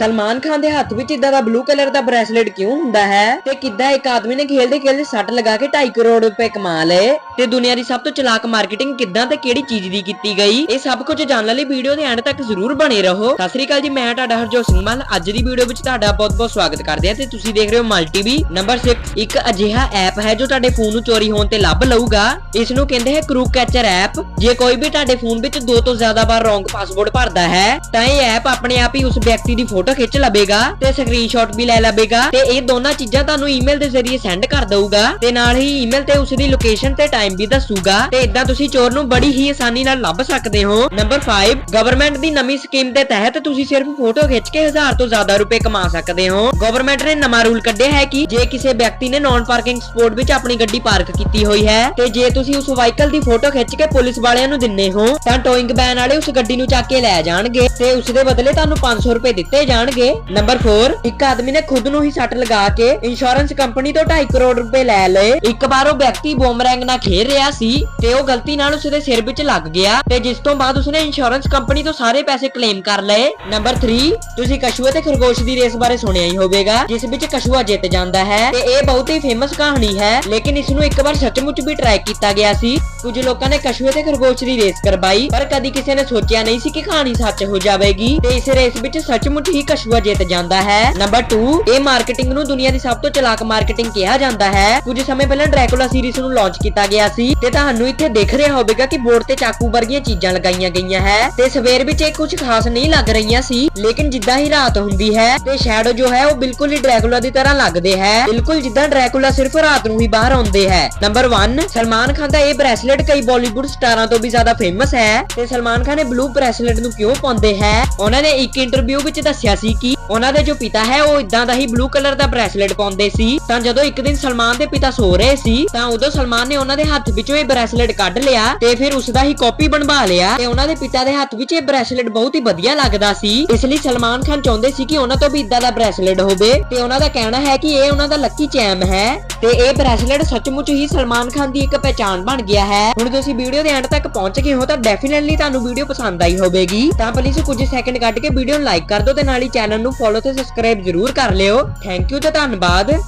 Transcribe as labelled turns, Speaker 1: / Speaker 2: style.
Speaker 1: ਸਲਮਾਨ ਖਾਨ ਦੇ ਹੱਥ ਵਿੱਚ ਇਦਾਂ ਦਾ ਬਲੂ ਕਲਰ ਦਾ ਬ੍ਰੈਸਲੇਟ ਕਿਉਂ ਹੁੰਦਾ ਹੈ? ਤੇ ਕਿੱਦਾਂ ਇੱਕ ਆਦਮੀ ਨੇ ਖੇਲਦੇ ਖੇਲਦੇ ਸੱਟ ਲਗਾ ਕੇ 2.5 ਕਰੋੜ ਰੁਪਏ ਕਮਾ ਲਏ? ਤੇ ਦੁਨੀਆ ਦੀ ਸਭ ਤੋਂ ਚਲਾਕ ਮਾਰਕੀਟਿੰਗ ਕਿੱਦਾਂ ਤੇ ਕਿਹੜੀ ਚੀਜ਼ ਦੀ ਕੀਤੀ ਗਈ? ਇਹ ਸਭ ਕੁਝ ਜਾਣਨ ਲਈ ਵੀਡੀਓ ਦੇ ਐਂਡ ਤੱਕ ਜ਼ਰੂਰ ਬਣੇ ਰਹੋ। ਸਤਿ ਸ੍ਰੀ ਅਕਾਲ ਜੀ, ਮੈਂ ਤੁਹਾਡਾ ਹਰਜੋਤ ਸਿੰਘ ਮਲ ਅੱਜ ਦੀ ਵੀਡੀਓ ਵਿੱਚ ਤੁਹਾਡਾ ਬਹੁਤ-ਬਹੁਤ ਸਵਾਗਤ ਕਰਦੇ ਹਾਂ ਤੇ ਤੁਸੀਂ ਦੇਖ ਰਹੇ ਹੋ ਮਲਟੀ ਵੀ ਨੰਬਰ 6 ਇੱਕ ਅਜਿਹਾ ਐਪ ਹੈ ਜੋ ਤੁਹਾਡੇ ਫੋਨ ਨੂੰ ਚੋਰੀ ਹੋਣ ਤੇ ਲੱਭ ਲਊਗਾ। ਇਸ ਨੂੰ ਕਹਿੰਦੇ ਹੈ ਕਰੂ ਕੈਚਰ ਐਪ ਜੇ ਕੋਈ ਵੀ ਤੁਹਾਡੇ ਫੋਨ ਵਿੱਚ ਦੋ ਤੋਂ ਜ਼ਿਆਦਾ ਵਾਰ ਰੋਂਗ ਪਾਸਵਰਡ ਭਰਦਾ ਹੈ, ਤਾਂ ਇਹ ਐਪ ਆਪਣੇ ਆਪ ਹੀ ਉਸ ਵਿਅਕਤੀ ਦੀ ਫੋਟੋ ਖਿੱਚ ਲਵੇਗਾ ਤੇ ਸਕਰੀਨਸ਼ਾਟ ਵੀ ਲੈ ਲਵੇਗਾ ਤੇ ਇਹ ਦੋਨਾਂ ਚੀਜ਼ਾਂ ਤੁਹਾਨੂੰ ਈਮੇਲ ਦੇ ਜ਼ਰੀਏ ਸੈਂਡ ਕਰ ਦਊਗਾ। ਤੇ ਨਾਲ ਹੀ ਈਮੇਲ ਤੇ ਉਸ ਦੀ ਲੋਕੇਸ਼ਨ ਤੇ ਟਾਈਮ ਵੀ ਦੱਸੂਗਾ। ਤੇ ਇਦਾਂ ਤੁਸੀਂ ਚੋਰ ਨੂੰ ਬੜੀ ਹੀ ਆਸਾਨੀ ਨਾਲ ਲੱਭ ਸਕਦੇ ਹੋ। ਨੰਬਰ 5 ਗਵਰਨਮੈਂਟ ਦੀ ਨਵੀਂ ਸਕੀਮ ਦੇ ਤਹਿਤ ਤੁਸੀਂ ਸਿਰਫ ਫੋਟੋ ਖਿੱਚ ਕੇ 1000 ਤੋਂ ਜ਼ਿਆਦਾ ਰੁਪਏ ਕਮਾ ਸਕਦੇ ਹੋ। ਗਵਰਨਮੈਂਟ ਨੇ ਨਵਾਂ ਰੂਲ ਕੱਢਿਆ ਹੈ ਕਿ ਜੇ ਕਿਸੇ ਵਿਅਕਤੀ ਨੇ ਨਾਨ ਪਾਰਕਿੰਗ ਸਪੋਟ ਵਿੱਚ ਆਪਣੀ ਗੱਡੀ ਪਾਰਕ ਕੀਤੀ ਹੋਈ ਹੈ, ਤੇ ਜੇ ਤੁਸੀਂ ਉਸ ਵਾਹੀਕਲ ਦੀ ਫੋਟੋ ਖਿੱਚ ਕੇ ਪੁਲਿਸ ਵਾਲਿਆਂ ਨੂੰ ਦਿੰਨੇ ਹੋ, ਤਾਂ ਟੋਇੰਗ ਬੈਨ ਵਾਲੇ ਉਸ ਗੱਡੀ ਨੂੰ ਚੱਕ ਕੇ ਲੈ ਜਾਣਗੇ, ਤੇ ਉਸ ਦੇ ਬਦਲੇ ਤੁਹਾਨੂੰ 500 ਰੁਪਏ ਦਿੱਤੇ ਜਾਣ ਜਾਣਗੇ। ਨੰਬਰ 4 ਇੱਕ ਆਦਮੀ ਨੇ ਖੁਦ ਨੂੰ ਹੀ ਸੱਟ ਲਗਾ ਕੇ ਇੰਸ਼ੋਰੈਂਸ ਕੰਪਨੀ ਤੋਂ 2.5 ਕਰੋੜ ਰੁਪਏ ਲੈ ਲਏ। ਇੱਕ ਵਾਰ ਉਹ ਵਿਅਕਤੀ ਬੂਮਰੈਂਗ ਨਾਲ ਖੇਡ ਰਿਹਾ ਸੀ ਤੇ ਉਹ ਗਲਤੀ ਨਾਲ ਉਸ ਸਿਰ ਵਿੱਚ ਲੱਗ ਗਿਆ ਤੇ ਜਿਸ ਤੋਂ ਬਾਅਦ ਉਸਨੇ ਇੰਸ਼ੋਰੈਂਸ ਕੰਪਨੀ ਤੋਂ ਸਾਰੇ ਪੈਸੇ ਕਲੇਮ ਕਰ ਲਏ। ਨੰਬਰ 3 ਤੁਸੀਂ ਕਛੂਏ ਤੇ ਖਰਗੋਸ਼ ਦੀ ਰੇਸ ਬਾਰੇ ਸੁਣਿਆ ਹੀ ਹੋਵੇਗਾ, ਜਿਸ ਵਿੱਚ ਕਛੂਆ ਜਿੱਤ ਜਾਂਦਾ ਹੈ ਤੇ ਇਹ ਬਹੁਤ ਹੀ ਫੇਮਸ ਕਹਾਣੀ ਹੈ, ਲੇਕਿਨ ਇਸ ਨੂੰ ਇੱਕ ਵਾਰ ਸੱਚਮੁੱਚ ਵੀ ਟਰਾਈ ਕੀਤਾ ਗਿਆ ਸੀ। ਕੁਝ ਲੋਕਾਂ ਨੇ ਕਛੂਏ ਤੇ ਖਰਗੋਸ਼ ਦੀ ਰੇਸ ਕਰਵਾਈ, ਪਰ ਕਦੀ ਕਿਸੇ ਨੇ ਸੋਚਿਆ ਨਹੀਂ ਸੀ ਕਿ ਕਹਾਣੀ ਸੱਚ ਹੋ ਜਾਵੇਗੀ ਤੇ ਇਸ ਰੇਸ ਵਿੱਚ ਸੱਚਮੁੱਚ ਹੀ ਕਛੂਆ ਜਿੱਤ ਜਾਂਦਾ ਹੈ। ਨੰਬਰ 2 ਇਹ ਮਾਰਕੀਟਿੰਗ ਨੂੰ ਦੁਨੀਆ ਦੀ ਸਭ ਤੋਂ ਚਲਾਕ ਮਾਰਕੀਟਿੰਗ ਕਿਹਾ ਜਾਂਦਾ ਹੈ। ਕੁਝ ਸਮੇਂ ਪਹਿਲਾਂ ਡਰੈਕੂਲਾ ਸੀਰੀਜ਼ ਨੂੰ ਲਾਂਚ ਕੀਤਾ ਗਿਆ ਸੀ ਤੇ ਤੁਹਾਨੂੰ ਇੱਥੇ ਦਿਖ ਰਿਹਾ ਹੋਵੇਗਾ ਕਿ ਬੋਰਡ ਤੇ ਚਾਕੂ ਵਰਗੀਆਂ ਚੀਜ਼ਾਂ ਲਗਾਈਆਂ ਗਈਆਂ ਹੈ ਤੇ ਸਵੇਰ ਵਿੱਚ ਇਹ ਕੁਝ ਖਾਸ ਨਹੀਂ ਲੱਗ ਰਹੀਆਂ ਸੀ, ਲੇਕਿਨ ਜਿੱਦਾਂ ਹੀ ਰਾਤ ਹੁੰਦੀ ਹੈ ਤੇ ਸ਼ੈਡੋ ਜੋ ਹੈ ਉਹ ਬਿਲਕੁਲ ਹੀ ਡਰੈਕੂਲਾ ਦੀ ਤਰ੍ਹਾਂ ਲੱਗਦੇ ਹੈ। ਬਿਲਕੁਲ ਜਿੱਦਾਂ ਡਰੈਕੂਲਾ ਸਿਰਫ ਰਾਤ ਨੂੰ ਹੀ ਬਾਹਰ ਆਉਂਦੇ ਹੈ। ਨੰਬਰ 1 ਸਲਮਾਨ ਖਾਨ ਦਾ ਇਹ ਬ੍ਰੈਸਲੇਟ ਕਈ ਬਾਲੀਵੁੱਡ ਸਟਾਰਾਂ ਤੋਂ ਵੀ ਜ਼ਿਆਦਾ ਫੇਮਸ ਹੈ ਤੇ ਸਲਮਾਨ ਖਾਨ ਨੇ ਬਲੂ ਬ੍ਰੈਸਲੇਟ ਨੂੰ ਕਿਉਂ ਪਾਉਂਦੇ ਹੈ? ਉਹਨਾਂ ਨੇ ਇੱਕ ਇੰਟਰਵਿਊ ਵਿੱਚ ਦੱਸਿਆ ਸੀ ਕਿ ਉਹਨਾਂ ਦੇ ਜੋ ਪਿਤਾ ਹੈ, ਉਹ ਇਦਾਂ ਦਾ ਹੀ ਬਲੂ ਕਲਰ ਦਾ ਬ੍ਰੈਸਲੇਟ ਪਾਉਂਦੇ ਸੀ। ਤਾਂ ਜਦੋਂ ਇੱਕ ਦਿਨ ਸਲਮਾਨ ਦੇ ਪਿਤਾ ਸੋ ਰਹੇ ਸੀ, ਤਾਂ ਉਦੋਂ ਸਲਮਾਨ ਨੇ ਉਹਨਾਂ ਦੇ ਹੱਥ ਵਿੱਚੋਂ ਇਹ ਬ੍ਰੈਸਲੇਟ ਕੱਢ ਲਿਆ ਤੇ ਫਿਰ ਉਸ ਦਾ ਹੀ ਕਾਪੀ ਬਣਵਾ ਲਿਆ ਤੇ ਉਹਨਾਂ ਦੇ ਪਿਤਾ ਦੇ ਹੱਥ ਵਿੱਚ ਇਹ ਬ੍ਰੈਸਲੇਟ ਬਹੁਤ ਹੀ ਵਧੀਆ ਲੱਗਦਾ ਸੀ। ਇਸ ਲਈ ਸਲਮਾਨ ਖਾਨ ਚਾਹੁੰਦੇ ਸੀ ਕਿ ਉਹਨਾਂ ਤੋਂ ਵੀ ਇਦਾਂ ਦਾ ਬ੍ਰੈਸਲੇਟ ਹੋਵੇ ਤੇ ਉਹਨਾਂ ਦਾ ਕਹਿਣਾ ਹੈ ਕਿ ਇਹ ਉਹਨਾਂ ਦਾ ਲੱਕੀ ਚੈਮ ਹੈ ਤੇ ਇਹ ਬ੍ਰੈਸਲੇਟ ਸੱਚਮੁੱਚ ਹੀ ਸਲਮਾਨ ਖਾਨ ਦੀ ਇੱਕ ਪਹਿਚਾਣ ਬਣ ਗਿਆ ਹੈ। ਹੁਣ ਤੁਸੀਂ ਵੀਡੀਓ ਦੇ ਐਂਡ ਤੱਕ ਪਹੁੰਚ ਗਏ ਹੋ ਤਾਂ ਡੈਫੀਨਿਟਲੀ ਤੁਹਾਨੂੰ ਵੀਡੀਓ ਪਸੰਦ ਆਈ ਹੋਵੇਗੀ। ਤਾਂ ਪਲੀਜ਼ ਕੁਝ ਸੈਕਿੰਡ ਕੱਢ ਕੇ ਵੀਡੀਓ ਨੂੰ ਲਾਈਕ ਕਰ ਦਿਓ ਤੇ ਨਾਲ ਹੀ ਚੈਨਲ ਨੂੰ ਫੋਲੋ ਤੇ ਸਬਸਕ੍ਰਾਈਬ ਜ਼ਰੂਰ ਕਰ ਲਿਓ। ਥੈਂਕ ਯੂ ਤੇ ਧੰਨਵਾਦ।